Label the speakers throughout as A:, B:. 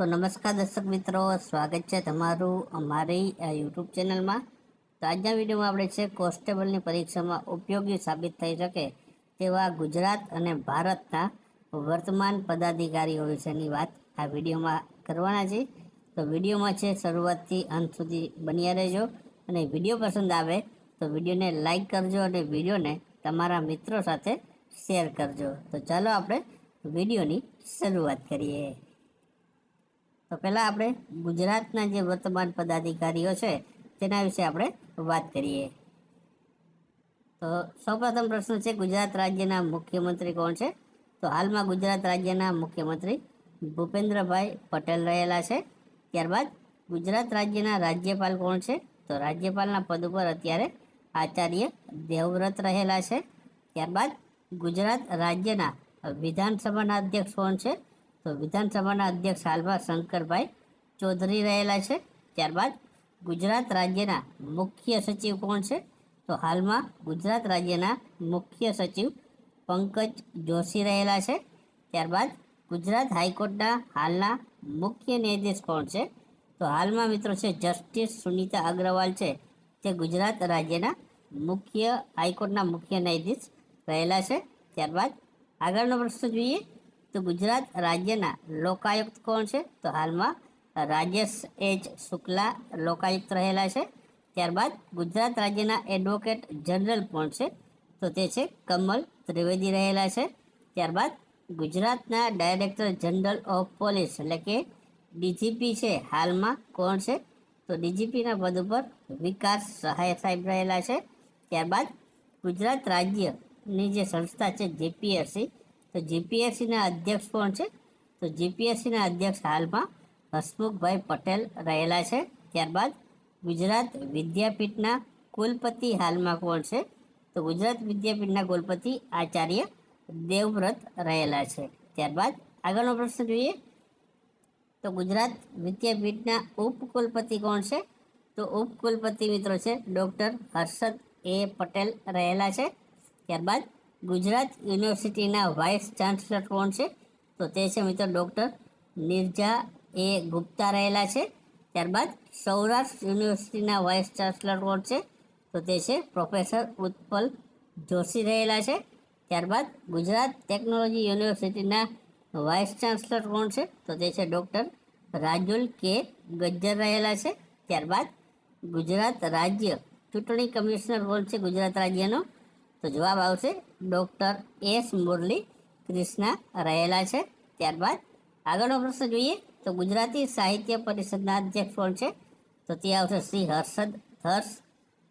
A: તો નમસ્કાર દર્શક મિત્રો, સ્વાગત છે તમારું અમારી આ યુટ્યુબ ચેનલમાં. તો આજના વિડીયોમાં આપણે છે કોન્સ્ટેબલની પરીક્ષામાં ઉપયોગી સાબિત થઈ શકે તેવા ગુજરાત અને ભારતના વર્તમાન પદાધિકારીઓ વિશેની વાત આ વિડીયોમાં કરવાના છે. તો વિડીયોમાં છે શરૂઆતથી અંત સુધી બન્યા રહેજો અને વીડિયો પસંદ આવે તો વિડીયોને લાઈક કરજો અને વિડીયોને તમારા મિત્રો સાથે શેર કરજો. તો ચાલો આપણે વિડીયોની શરૂઆત કરીએ. તો પહેલાં આપણે ગુજરાતના જે વર્તમાન પદાધિકારીઓ છે, તેના વિશે આપણે વાત કરીએ. તો સૌપ્રથમ પ્રશ્ન છે, ગુજરાત રાજ્યના મુખ્યમંત્રી કોણ છે? તો હાલમાં ગુજરાત રાજ્યના મુખ્યમંત્રી ભૂપેન્દ્રભાઈ પટેલ રહેલા છે. ત્યારબાદ ગુજરાત રાજ્યના રાજ્યપાલ કોણ છે? તો રાજ્યપાલના પદ ઉપર અત્યારે આચાર્ય દેવવ્રત રહેલા છે. ત્યારબાદ ગુજરાત રાજ્યના વિધાનસભાના અધ્યક્ષ કોણ છે? તો વિધાનસભાના અધ્યક્ષ હાલમાં શંકરભાઈ ચૌધરી રહેલા છે. ત્યારબાદ ગુજરાત રાજ્યના મુખ્ય સચિવ કોણ છે? તો હાલમાં ગુજરાત રાજ્યના મુખ્ય સચિવ પંકજ જોશી રહેલા છે. ત્યારબાદ ગુજરાત હાઈકોર્ટના હાલના મુખ્ય ન્યાયાધીશ કોણ છે? તો હાલમાં મિત્રો છે જસ્ટિસ સુનીતા અગ્રવાલ છે તે ગુજરાત રાજ્યના મુખ્ય હાઈકોર્ટના મુખ્ય ન્યાયાધીશ રહેલા છે. ત્યારબાદ આગળનો પ્રશ્ન જોઈએ તો ગુજરાત રાજ્યના લોકાયુક્ત કોણ છે? તો હાલમાં રાજેશ એચ શુક્લા લોકાયુક્ત રહેલા છે. ત્યારબાદ ગુજરાત રાજ્યના એડવોકેટ જનરલ કોણ છે? તો તે છે કમલ ત્રિવેદી રહેલા છે. ત્યારબાદ ગુજરાતના ડાયરેક્ટર જનરલ ઓફ પોલીસ એટલે કે ડીજીપી છે. હાલમાં કોણ છે? તો ડીજીપીના પદ ઉપર વિકાસ સહાય સાહેબ રહેલા છે. ત્યારબાદ ગુજરાત રાજ્યની જે સંસ્થા છે જેપીએસસી તો જીપીએસસીના અધ્યક્ષ કોણ છે? તો જીપીએસસીના અધ્યક્ષ હાલમાં હસમુખભાઈ પટેલ રહેલા છે. ત્યારબાદ ગુજરાત વિદ્યાપીઠના કુલપતિ હાલમાં કોણ છે? તો ગુજરાત વિદ્યાપીઠના કુલપતિ આચાર્ય દેવવ્રત રહેલા છે. ત્યારબાદ આગળનો પ્રશ્ન જોઈએ. તો ગુજરાત વિદ્યાપીઠના ઉપકુલપતિ કોણ છે? તો ઉપકુલપતિ મિત્રો છે ડૉક્ટર હર્ષદ એ પટેલ રહેલા છે. ત્યારબાદ ગુજરાત યુનિવર્સિટીના વાઇસ ચાન્સલર કોણ છે? તો તે છે મિત્રો ડૉક્ટર નિર્જા એ ગુપ્તા રહેલા છે. ત્યારબાદ સૌરાષ્ટ્ર યુનિવર્સિટીના વાઇસ ચાન્સલર કોણ છે? તો તે છે પ્રોફેસર ઉત્પલ જોશી રહેલા છે. ત્યારબાદ ગુજરાત ટેકનોલોજી યુનિવર્સિટીના વાઇસ ચાન્સલર કોણ છે? તો તે છે ડૉક્ટર રાજુલ કે ગજ્જર રહેલા છે. ત્યારબાદ ગુજરાત રાજ્ય ચૂંટણી કમિશનર કોણ છે? ગુજરાત રાજ્યનો. તો જવાબ આવશે ડૉક્ટર એસ મુરલી કૃષ્ણા રહેલા છે. ત્યારબાદ આગળનો પ્રશ્ન જોઈએ તો ગુજરાતી સાહિત્ય પરિષદના અધ્યક્ષ કોણ છે? તો તે આવશે શ્રી હર્ષદ હર્ષ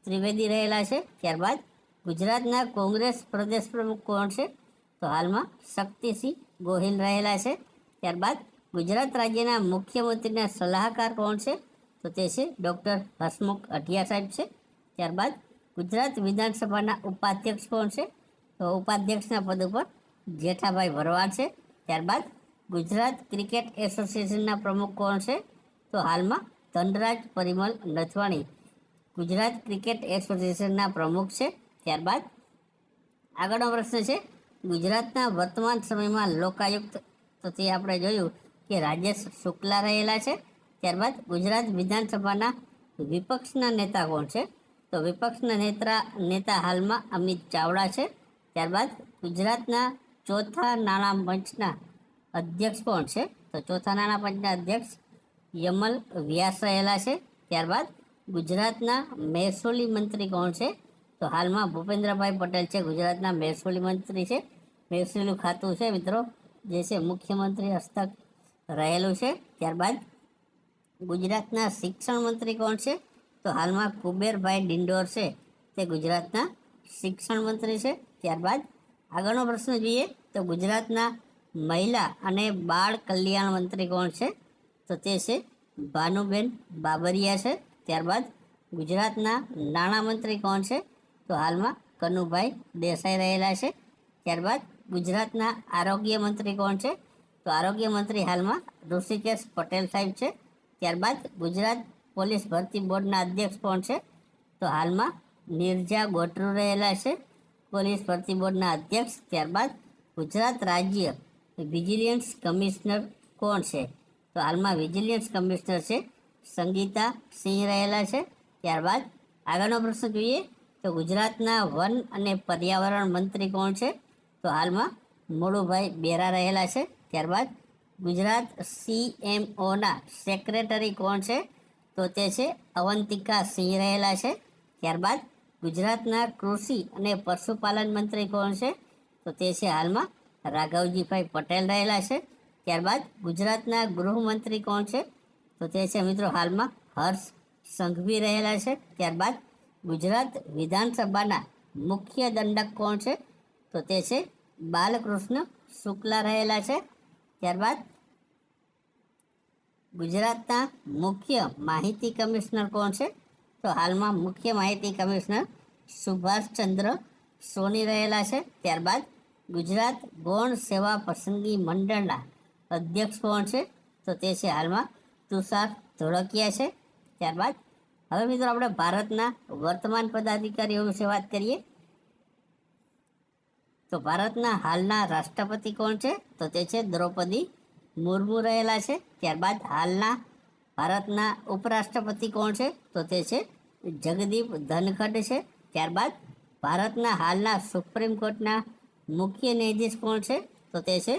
A: ત્રિવેદી રહેલા છે. ત્યારબાદ ગુજરાતના કોંગ્રેસ પ્રદેશ પ્રમુખ કોણ છે? તો હાલમાં શક્તિસિંહ ગોહિલ રહેલા છે. ત્યારબાદ ગુજરાત રાજ્યના મુખ્યમંત્રીના સલાહકાર કોણ છે? તો તે છે ડૉક્ટર હસમુખ અઢિયા સાહેબ છે. ત્યારબાદ ગુજરાત વિધાનસભાના ઉપાધ્યક્ષ કોણ છે? તો ઉપાધ્યક્ષના પદ ઉપર જેઠાભાઈ ભરવાડ છે. ત્યારબાદ ગુજરાત ક્રિકેટ એસોસિએશનના પ્રમુખ કોણ છે? તો હાલમાં ધનરાજ પરિમલ નથવાણી ગુજરાત ક્રિકેટ એસોસિએશનના પ્રમુખ છે. ત્યારબાદ આગળનો પ્રશ્ન છે, ગુજરાતના વર્તમાન સમયમાં લોકાયુક્ત તો આપણે જોયું કે રાજેશ શુક્લા રહેલા છે. ત્યારબાદ ગુજરાત વિધાનસભાના વિપક્ષના નેતા કોણ છે? તો વિપક્ષના નેતા નેતા હાલમાં અમિત ચાવડા છે. ત્યારબાદ ગુજરાતના ચોથા નાણાં પંચના અધ્યક્ષ કોણ છે? તો ચોથા નાણાં પંચના અધ્યક્ષ યમલ વ્યાસ રહેલા છે. ત્યારબાદ ગુજરાતના મહેસૂલી મંત્રી કોણ છે? તો હાલમાં ભૂપેન્દ્રભાઈ પટેલ છે. ગુજરાતના મહેસૂલી મંત્રી છે. મહેસૂલી ખાતું છે મિત્રો, જે છે મુખ્યમંત્રી હસ્તક રહેલું છે. ત્યારબાદ ગુજરાતના શિક્ષણ મંત્રી કોણ છે? તો હાલમાં કુબેરભાઈ ડિંડોર છે. તે ગુજરાતના શિક્ષણ મંત્રી છે. ત્યારબાદ આગળનો પ્રશ્ન જોઈએ તો ગુજરાતના મહિલા અને બાળ કલ્યાણ મંત્રી કોણ છે? તો તે છે ભાનુબેન બાબરિયા છે. ત્યારબાદ ગુજરાતના નાણામંત્રી કોણ છે? તો હાલમાં કનુભાઈ દેસાઈ રહેલા છે. ત્યારબાદ ગુજરાતના આરોગ્ય મંત્રી કોણ છે? તો આરોગ્ય મંત્રી હાલમાં ઋષિકેશ પટેલ સાહેબ છે. ત્યારબાદ ગુજરાત પોલીસ ભરતી બોર્ડના અધ્યક્ષ કોણ છે? તો હાલમાં નિર્જા ગોટરુ રહેલા છે. પોલીસ ભરતી બોર્ડના અધ્યક્ષ, ત્યારબાદ ગુજરાત રાજ્ય વિજિલન્સ કમિશનર કોણ છે? તો હાલમાં વિજિલન્સ કમિશનર છે સંગીતા સિંહ રહેલા છે. ત્યારબાદ આગળનો પ્રશ્ન જોઈએ તો ગુજરાતના વન અને પર્યાવરણ મંત્રી કોણ છે? તો હાલમાં મોડુભાઈ બેરા રહેલા છે. ત્યારબાદ ગુજરાત સીએમઓના સેક્રેટરી કોણ છે? તો તે છે અવંતિકા સિંહ રહેલા છે. ત્યારબાદ ગુજરાતના કૃષિ અને પશુપાલન મંત્રી કોણ છે? તો તે છે હાલમાં રાઘવજીભાઈ પટેલ રહેલા છે. ત્યારબાદ ગુજરાતના ગૃહમંત્રી કોણ છે? તો તે છે મિત્રો હાલમાં હર્ષ સંઘવી રહેલા છે. ત્યારબાદ ગુજરાત વિધાનસભાના મુખ્ય દંડક કોણ છે? તો તે છે બાલકૃષ્ણ શુક્લા રહેલા છે. ત્યારબાદ ગુજરાતના મુખ્ય માહિતી કમિશનર કોણ છે? તો હાલમાં મુખ્ય માહિતી કમિશનર સુભાષચંદ્ર સોની રહેલા છે. ત્યારબાદ ગુજરાત ગૌણ સેવા પસંદગી મંડળના અધ્યક્ષ કોણ છે? તો તે છે હાલમાં તુષાર ધોળકિયા છે. ત્યારબાદ હવે મિત્રો આપણે ભારતના વર્તમાન પદાધિકારીઓ વિશે વાત કરીએ. તો ભારતના હાલના રાષ્ટ્રપતિ કોણ છે? તો તે છે દ્રૌપદી મુર્મુ રહેલા છે. ત્યારબાદ હાલના ભારતના ઉપરાષ્ટ્રપતિ કોણ છે? તો તે છે જગદીપ ધનખડ છે. ત્યારબાદ ભારતના હાલના સુપ્રીમ કોર્ટના મુખ્ય ન્યાયાધીશ કોણ છે? તો તે છે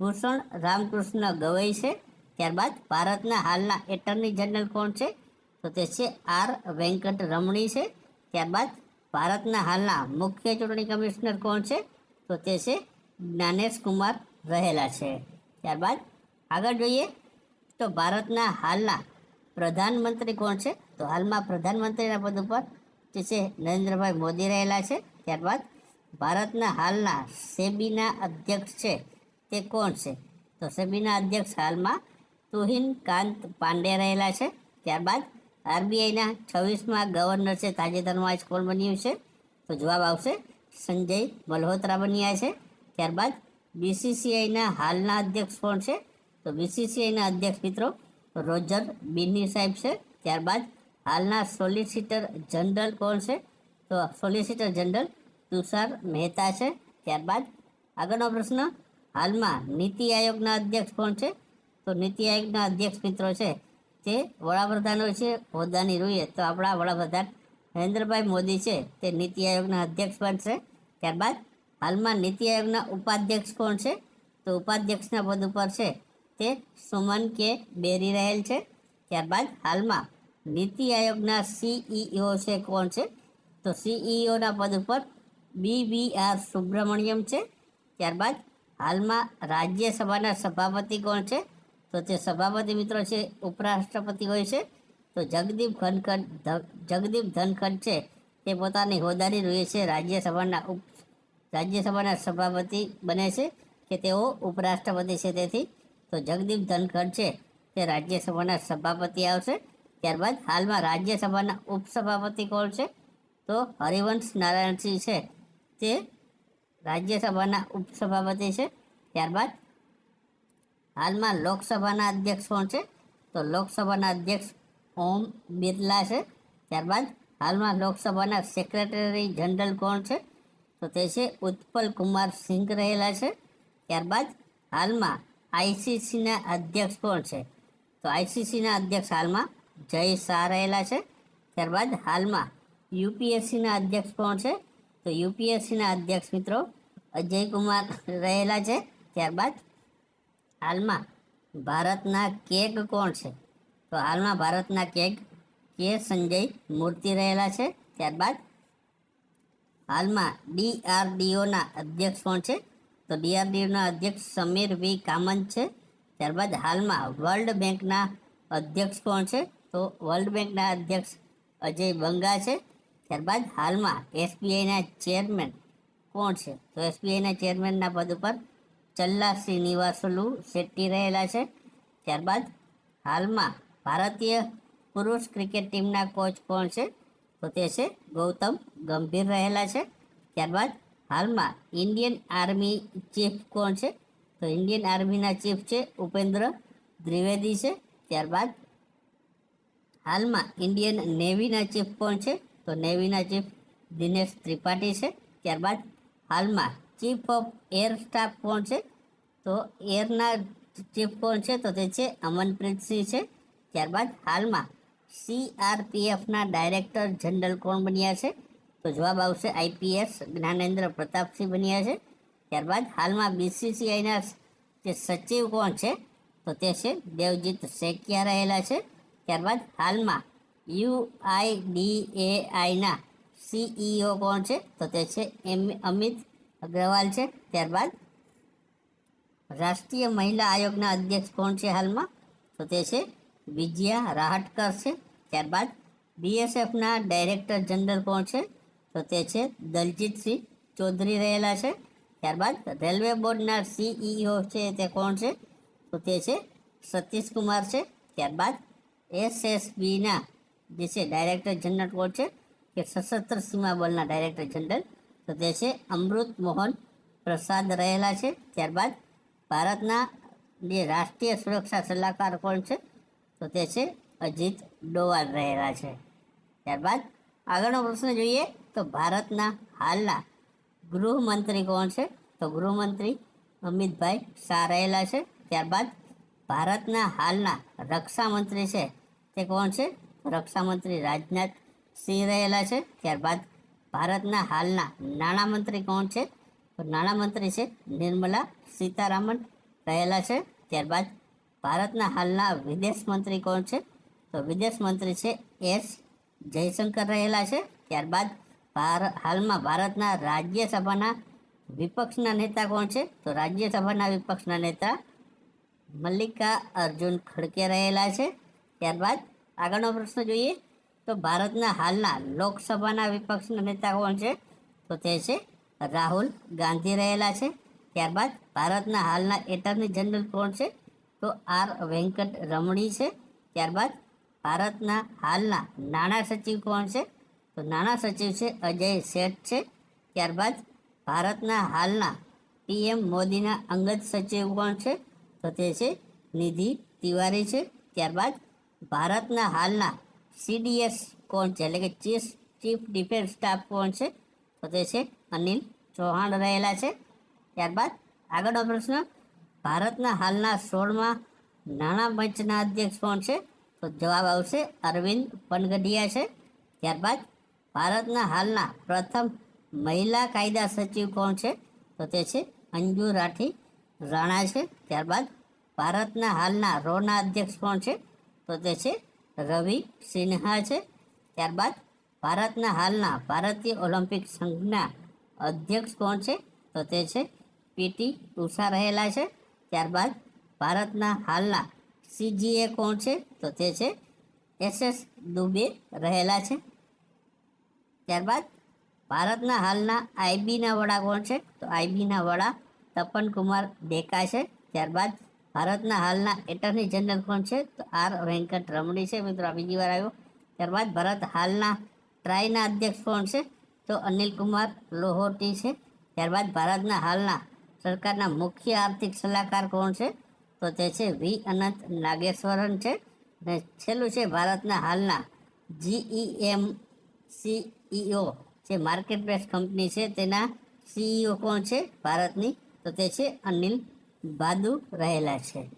A: ભૂષણ રામકૃષ્ણ ગવઈ છે. ત્યારબાદ ભારતના હાલના એટર્ની જનરલ કોણ છે? તો તે છે આર વેંકટ રમણી છે. ત્યારબાદ ભારતના હાલના મુખ્ય ચૂંટણી કમિશનર કોણ છે? તો તે છે જ્ઞાનેશ કુમાર રહેલા છે. ત્યારબાદ આગળ જોઈએ તો ભારતના હાલના પ્રધાનમંત્રી કોણ છે? તો હાલમાં પ્રધાનમંત્રીના પદ ઉપર જે છે નરેન્દ્રભાઈ મોદી રહેલા છે. ત્યારબાદ ભારતના હાલના સેબીના અધ્યક્ષ છે તે કોણ છે? તો સેબીના અધ્યક્ષ હાલમાં તુહિન કાંત પાંડે રહેલા છે. ત્યારબાદ આરબીઆઈના છવ્વીસમાં ગવર્નર છે, તાજેતરમાં આ કોણ બન્યું છે. તો જવાબ આવશે સંજય મલ્હોત્રા બન્યા છે. ત્યારબાદ બીસીસીઆઈના હાલના અધ્યક્ષ કોણ છે? તો બીસીસીઆઈના અધ્યક્ષ મિત્રો રોજર બિન્ની સાહેબ છે. ત્યારબાદ હાલના સોલિસિટર જનરલ કોણ છે? તો સોલિસિટર જનરલ તુષાર મહેતા છે. ત્યારબાદ આગળનો પ્રશ્ન, હાલમાં નીતિ આયોગના અધ્યક્ષ કોણ છે? તો નીતિ આયોગના અધ્યક્ષ મિત્રો છે તે વડાપ્રધાન છે, હોદ્દાની રૂએ. તો આપણા વડાપ્રધાન નરેન્દ્રભાઈ મોદી છે, તે નીતિ આયોગના અધ્યક્ષ બનશે ત્યારબાદ હાલમાં નીતિ આયોગના ઉપાધ્યક્ષ કોણ છે? તો ઉપાધ્યક્ષના પદ ઉપર છે તે સુમન કે બેરી રહેલ છે. ત્યારબાદ હાલમાં નીતિ આયોગના સીઈઓ છે કોણ છે? તો સીઈઓના પદ ઉપર બી બી આર સુબ્રમણ્યમ છે. ત્યારબાદ હાલમાં રાજ્યસભાના સભાપતિ કોણ છે? તો તે સભાપતિ મિત્રો છે, ઉપરાષ્ટ્રપતિ હોય છે. તો જગદીપ ધનખડ જગદીપ ધનખડ છે, તે પોતાની હોદ્દાની રૂએ છે, રાજ્યસભાના ઉપ, રાજ્યસભાના સભાપતિ બને છે કે તેઓ ઉપરાષ્ટ્રપતિ છે તેથી. તો જગદીપ ધનખડ છે તે રાજ્યસભાના સભાપતિ આવશે. ત્યારબાદ હાલમાં રાજ્યસભાના ઉપસભાપતિ કોણ છે? તો હરિવંશ નારાયણસિંહ છે. તે રાજ્યસભાના ઉપસભાપતિ છે. ત્યારબાદ હાલમાં લોકસભાના અધ્યક્ષ કોણ છે? તો લોકસભાના અધ્યક્ષ ઓમ બિરલા છે. ત્યારબાદ હાલમાં લોકસભાના સેક્રેટરી જનરલ કોણ છે? તો તે છે ઉત્પલ કુમાર સિંઘ રહેલા છે. ત્યારબાદ હાલમાં આઈસીસીના અધ્યક્ષ કોણ છે? તો આઈસીસીના અધ્યક્ષ હાલમાં જય શાહ રહેલા છે. ત્યારબાદ હાલમાં યુપીએસસીના અધ્યક્ષ કોણ છે? તો યુપીએસસીના અધ્યક્ષ મિત્રો અજય કુમાર રહેલા છે. ત્યારબાદ હાલમાં ભારતના કેગ કોણ છે? તો હાલમાં ભારતના કેગ કે સંજય મૂર્તિ રહેલા છે. ત્યારબાદ હાલમાં ડીઆરડીઓના અધ્યક્ષ કોણ છે? તો ડીઆરડીઓના અધ્યક્ષ સમીર વી. કામન છે. ત્યારબાદ હાલમાં વર્લ્ડ બેંકના અધ્યક્ષ કોણ છે? તો વર્લ્ડ બેંકના અધ્યક્ષ અજય બંગા છે. ત્યારબાદ હાલમાં એસબીઆઈના ચેરમેન કોણ છે? તો એસબીઆઈના ચેરમેનના પદ ઉપર ચલ્લા શ્રીનિવાસુલુ શેટ્ટી રહેલા છે. ત્યારબાદ હાલમાં ભારતીય પુરુષ ક્રિકેટ ટીમના કોચ કોણ છે? તો તે છે ગૌતમ ગંભીર રહેલા છે. ત્યારબાદ હાલમાં ઇન્ડિયન આર્મી ચીફ કોણ છે? તો ઇન્ડિયન આર્મીના ચીફ છે ઉપેન્દ્ર દ્વિવેદી છે. ત્યારબાદ હાલમાં ઇન્ડિયન નેવીના ચીફ કોણ છે? તો નેવીના ચીફ દિનેશ ત્રિપાઠી છે. ત્યારબાદ હાલમાં ચીફ ઓફ એર સ્ટાફ કોણ છે? તો એરના ચીફ કોણ છે? તો તે છે અમનપ્રીતસિંહ છે. ત્યારબાદ હાલમાં સીઆરપીએફના ડાયરેક્ટર જનરલ કોણ બન્યા છે? તો જવાબ આવશે આઈપીએસ જ્ઞાનેન્દ્ર પ્રતાપસિંહ બન્યા છે. ત્યારબાદ હાલમાં બીસીસીઆઈના જે સચિવ કોણ છે તો તે છે દેવજીત શેકિયા રહેલા છે. ત્યારબાદ હાલમાં યુઆઈડીએઆઈના સીઈઓ કોણ છે તો તે છે એમ અમિત અગ્રવાલ છે. ત્યારબાદ રાષ્ટ્રીય મહિલા આયોગના અધ્યક્ષ કોણ છે હાલમાં તો તે છે વિજયા રાહટકર છે. ત્યારબાદ બીએસએફના ડાયરેક્ટર જનરલ કોણ છે તો તે છે દલજીતસિંહ ચૌધરી રહેલા છે. ત્યારબાદ રેલવે બોર્ડના સીઈઓ છે તે કોણ છે? તો તે છે સતીશ કુમાર છે. ત્યારબાદ એસએસબીના જે છે ડાયરેક્ટર જનરલ કોણ છે? કે સશસ્ત્ર સીમા બળના ડાયરેક્ટર જનરલ. તો તે છે અમૃત મોહન પ્રસાદ રહેલા છે. ત્યારબાદ ભારતના જે રાષ્ટ્રીય સુરક્ષા સલાહકાર કોણ છે? તો તે છે અજીત ડોવાલ રહેલા છે. ત્યારબાદ આગળનો પ્રશ્ન જોઈએ. તો ભારતના હાલના ગૃહમંત્રી કોણ છે? તો ગૃહમંત્રી અમિતભાઈ શાહ રહેલા છે. ત્યારબાદ ભારતના હાલના રક્ષામંત્રી છે તે કોણ છે? રક્ષામંત્રી રાજનાથ સિંહ રહેલા છે. ત્યારબાદ ભારતના હાલના નાણામંત્રી કોણ છે? તો નાણામંત્રી છે નિર્મલા સીતારામન રહેલા છે. ત્યારબાદ ભારતના હાલના વિદેશ મંત્રી કોણ છે? તો વિદેશ મંત્રી છે એસ જયશંકર રહેલા છે. ત્યારબાદ હાલમાં ભારતના રાજ્યસભાના વિપક્ષના નેતા કોણ છે? તો રાજ્યસભાના વિપક્ષના નેતા મલ્લિકા અર્જુન ખડકે રહેલા છે. ત્યારબાદ આગળનો પ્રશ્ન જોઈએ તો ભારતના હાલના લોકસભાના વિપક્ષના નેતા કોણ છે? તો તે છે રાહુલ ગાંધી રહેલા છે. ત્યારબાદ ભારતના હાલના એટર્ની જનરલ કોણ છે? તો આર વેંકટ રમણી છે. ત્યારબાદ ભારતના હાલના નાણાં સચિવ કોણ છે? તો નાણાં સચિવ છે અજય શેઠ છે. ત્યારબાદ ભારતના હાલના પીએમ મોદીના અંગત સચિવ કોણ છે? તો તે છે નિધિ તિવારી છે. ત્યારબાદ ભારતના હાલના સીડીએસ કોણ છે? એટલે કે ચીફ ચીફ ડિફેન્સ સ્ટાફ કોણ છે? તો તે છે અનિલ ચૌહાણ રહેલા છે. ત્યારબાદ આગળનો પ્રશ્ન, ભારતના હાલના સોળમાં નાણાં પંચના અધ્યક્ષ કોણ છે? તો જવાબ આવશે અરવિંદ પનગઢિયા છે. ત્યારબાદ ભારતના હાલના પ્રથમ મહિલા કાયદા સચિવ કોણ છે? તો તે છે અંજુ રાઠી રાણા છે. ત્યારબાદ ભારતના હાલના રોના અધ્યક્ષ કોણ છે? તો તે છે રવિ સિન્હા છે. ત્યારબાદ ભારતના હાલના ભારતીય ઓલિમ્પિક સંઘના અધ્યક્ષ કોણ છે? તો તે છે પીટી ઉષા રહેલા છે. ત્યારબાદ ભારતના હાલના સીજીએ કોણ છે? તો તે છે એસએસ દુબે રહેલા છે. ત્યારબાદ ભારતના હાલના આઈબીના વડા કોણ છે? તો આઈબીના વડા તપન કુમાર ડેકા છે. ત્યારબાદ ભારતના હાલના એટર્ની જનરલ કોણ છે? તો આર વેંકટ રમણી છે. મિત્રો, આ બીજી વાર આવ્યો. ત્યારબાદ ભારત હાલના ટ્રાયના અધ્યક્ષ કોણ છે? તો અનિલ કુમાર લોહોટી છે. ત્યારબાદ ભારતના હાલના સરકારના મુખ્ય આર્થિક સલાહકાર કોણ છે? તો તે છે વી. અનંત નાગેશ્વરન છે. અને છેલ્લું છે ભારતના હાલના જીઈએમ સીઈઓ જે માર્કેટ બેઝ કંપની છે, તેના સીઈઓ કોણ છે? ભારતની. તો તે છે અનિલ બાદુ રહેલા છે.